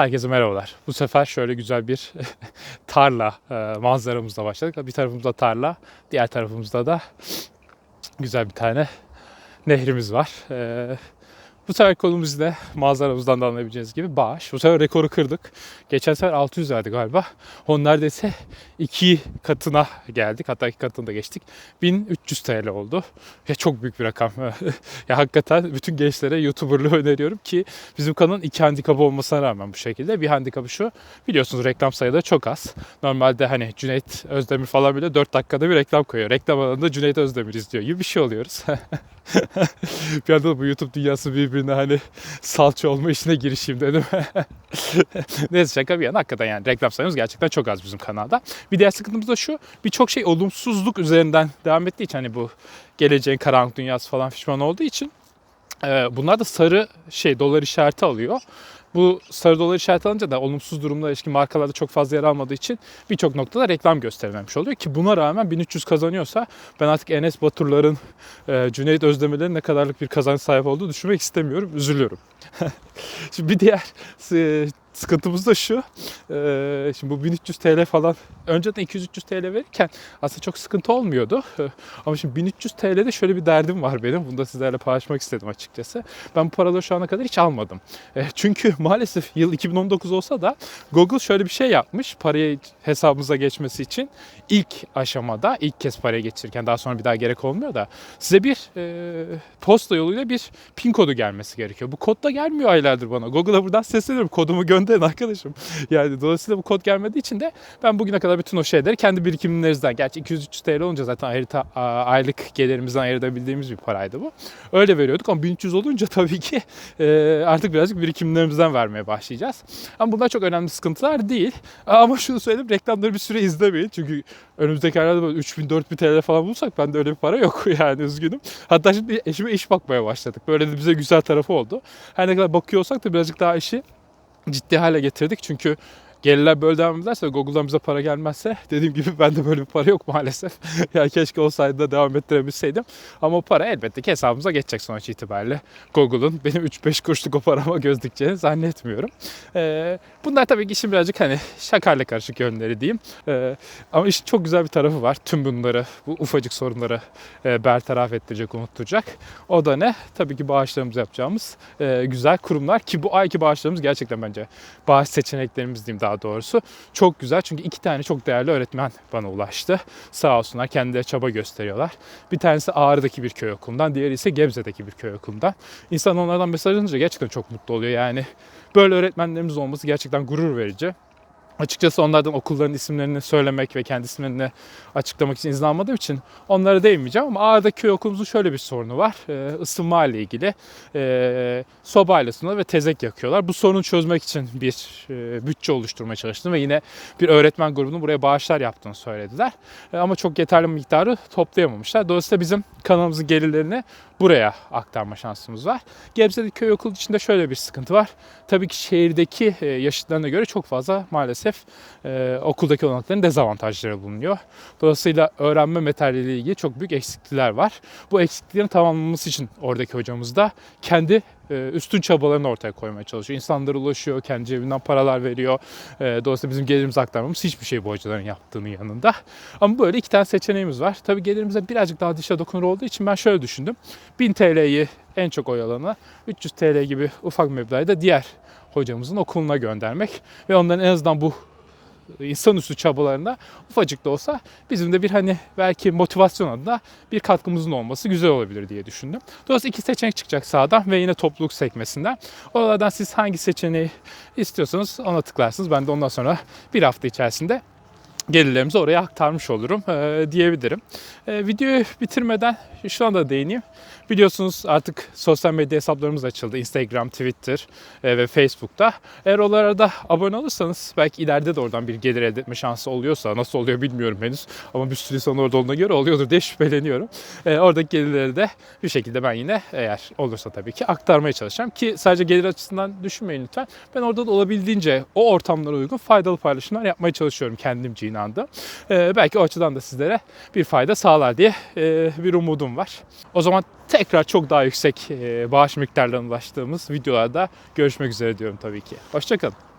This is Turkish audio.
Herkese merhabalar. Bu sefer şöyle güzel bir tarla e, manzaramızla başladık. Bir tarafımızda tarla, diğer tarafımızda da güzel bir tane nehrimiz var. E, bu sefer konumuz ne? Manzaramızdan da anlayabileceğiniz gibi bağış. Bu sefer rekoru kırdık. Geçen sefer 600 verdi galiba. Onun neredeyse iki katına geldik. Hatta iki katını da geçtik. 1300 TL oldu. Ya çok büyük bir rakam. ya hakikaten bütün gençlere YouTuber'lığı öneriyorum ki bizim kanalın iki handikapı olmasına rağmen bu şekilde. Bir handikapı şu. Biliyorsunuz reklam sayıda çok az. Normalde hani Cüneyt Özdemir falan bile 4 dakikada bir reklam koyuyor. Reklam alanında Cüneyt Özdemir izliyor gibi bir şey oluyoruz. bir anda bu YouTube dünyası birbirine hani salça olma işine girişeyim dedim. Neyse şaka bir yana hakikaten yani reklam sayımız gerçekten çok az bizim kanalda. Bir diğer sıkıntımız da şu. Birçok şey olumsuzluk üzerinden devam ettiği için hani bu geleceğin karanlık dünyası falan fişman olduğu için e, bunlar da sarı şey dolar işareti alıyor. Bu sarı dolar işareti alınca da olumsuz durumlara ilişkin markalarda çok fazla yer almadığı için birçok noktada reklam gösterilmemiş oluyor. Ki buna rağmen 1300 kazanıyorsa ben artık Enes Batur'ların, e, Cüneyt Özdemir'lerin ne kadarlık bir kazanç sahip olduğu düşünmek istemiyorum. Üzülüyorum. Şimdi bir diğer e, sıkıntımız da şu. E, şimdi bu 1300 TL falan önceden 200-300 TL verirken aslında çok sıkıntı olmuyordu. Ama şimdi 1300 TL'de şöyle bir derdim var benim. Bunu da sizlerle paylaşmak istedim açıkçası. Ben bu paraları şu ana kadar hiç almadım. E, Çünkü maalesef yıl 2019 olsa da Google şöyle bir şey yapmış. Parayı hesabımıza geçmesi için ilk aşamada ilk kez paraya geçirirken daha sonra bir daha gerek olmuyor da size bir e, posta yoluyla bir pin kodu gelmesi gerekiyor. Bu kod da gelmiyor aylardır bana. Google'a buradan sesleniyorum. Kodumu gönderin arkadaşım. Yani dolayısıyla bu kod gelmediği için de ben bugüne kadar bütün o şeyleri kendi birikimlerimizden gerçi 200-300 TL olunca zaten ayrıta, a- aylık gelirimizden ayırabildiğimiz bir paraydı bu. Öyle veriyorduk ama 1300 olunca tabii ki e, artık birazcık birikimlerimizden vermeye başlayacağız. Ama bunlar çok önemli sıkıntılar değil. Ama şunu söyleyeyim reklamları bir süre izlemeyin. Çünkü önümüzdeki aylarda böyle 3000-4000 TL falan bulursak bende öyle bir para yok yani üzgünüm. Hatta şimdi eşime iş bakmaya başladık. Böyle de bize güzel tarafı oldu. Her ne kadar bakıyor olsak da birazcık daha işi ciddi hale getirdik. Çünkü gelirler böyle devam ederse Google'dan bize para gelmezse dediğim gibi bende böyle bir para yok maalesef. ya keşke olsaydı da devam ettirebilseydim. Ama o para elbette ki hesabımıza geçecek sonuç itibariyle. Google'un benim 3-5 kuruşluk o parama göz dikeceğini zannetmiyorum. Ee, bunlar tabii ki işin birazcık hani şakayla karışık yönleri diyeyim. Ee, ama işin çok güzel bir tarafı var. Tüm bunları, bu ufacık sorunları e, bertaraf ettirecek, unutturacak. O da ne? Tabii ki bağışlarımızı yapacağımız e, güzel kurumlar ki bu ayki bağışlarımız gerçekten bence bağış seçeneklerimiz diyeyim daha doğrusu. Çok güzel çünkü iki tane çok değerli öğretmen bana ulaştı. Sağ olsunlar kendileri çaba gösteriyorlar. Bir tanesi Ağrı'daki bir köy okulundan, diğeri ise Gebze'deki bir köy okulundan. İnsan onlardan mesaj alınca gerçekten çok mutlu oluyor yani. Böyle öğretmenlerimiz olması gerçekten gurur verici. Açıkçası onlardan okulların isimlerini söylemek ve kendi isimlerini açıklamak için izin almadığım için onlara değinmeyeceğim. Ama Ağrı'daki köy okulumuzun şöyle bir sorunu var. Ee, ısınma ile ilgili e, sobayla ısınıyorlar ve tezek yakıyorlar. Bu sorunu çözmek için bir e, bütçe oluşturmaya çalıştım ve yine bir öğretmen grubunun buraya bağışlar yaptığını söylediler. E, ama çok yeterli miktarı toplayamamışlar. Dolayısıyla bizim kanalımızın gelirlerini buraya aktarma şansımız var. Gebze'deki köy okulu içinde şöyle bir sıkıntı var. Tabii ki şehirdeki e, yaşıtlarına göre çok fazla maalesef e, okuldaki olanakların dezavantajları bulunuyor. Dolayısıyla öğrenme materyaliyle ilgili çok büyük eksiklikler var. Bu eksikliklerin tamamlanması için oradaki hocamız da kendi üstün çabalarını ortaya koymaya çalışıyor. İnsanlara ulaşıyor, kendi cebinden paralar veriyor. E, Dolayısıyla bizim gelirimizi aktarmamız hiçbir şey bu hocaların yaptığının yanında. Ama böyle iki tane seçeneğimiz var. Tabii gelirimize birazcık daha dışa dokunur olduğu için ben şöyle düşündüm. 1000 TL'yi en çok oy alana 300 TL gibi ufak meblağı da diğer hocamızın okuluna göndermek ve onların en azından bu insanüstü çabalarında ufacık da olsa bizim de bir hani belki motivasyon adına bir katkımızın olması güzel olabilir diye düşündüm. Dolayısıyla iki seçenek çıkacak sağdan ve yine topluluk sekmesinden. Oralardan siz hangi seçeneği istiyorsanız ona tıklarsınız. Ben de ondan sonra bir hafta içerisinde gelirlerimizi oraya aktarmış olurum e, diyebilirim. E, videoyu bitirmeden şu anda değineyim. Biliyorsunuz artık sosyal medya hesaplarımız açıldı. Instagram, Twitter e, ve Facebook'ta. Eğer oralara da abone olursanız belki ileride de oradan bir gelir elde etme şansı oluyorsa nasıl oluyor bilmiyorum henüz. Ama bir sürü insan orada olduğuna göre oluyordur diye şüpheleniyorum. E, oradaki gelirleri de bir şekilde ben yine eğer olursa tabii ki aktarmaya çalışacağım. Ki sadece gelir açısından düşünmeyin lütfen. Ben orada da olabildiğince o ortamlara uygun faydalı paylaşımlar yapmaya çalışıyorum kendimce inandım. E, belki o açıdan da sizlere bir fayda sağlar diye e, bir umudum var. O zaman tekrar çok daha yüksek e, bağış miktarlarına ulaştığımız videolarda görüşmek üzere diyorum tabii ki. Hoşçakalın.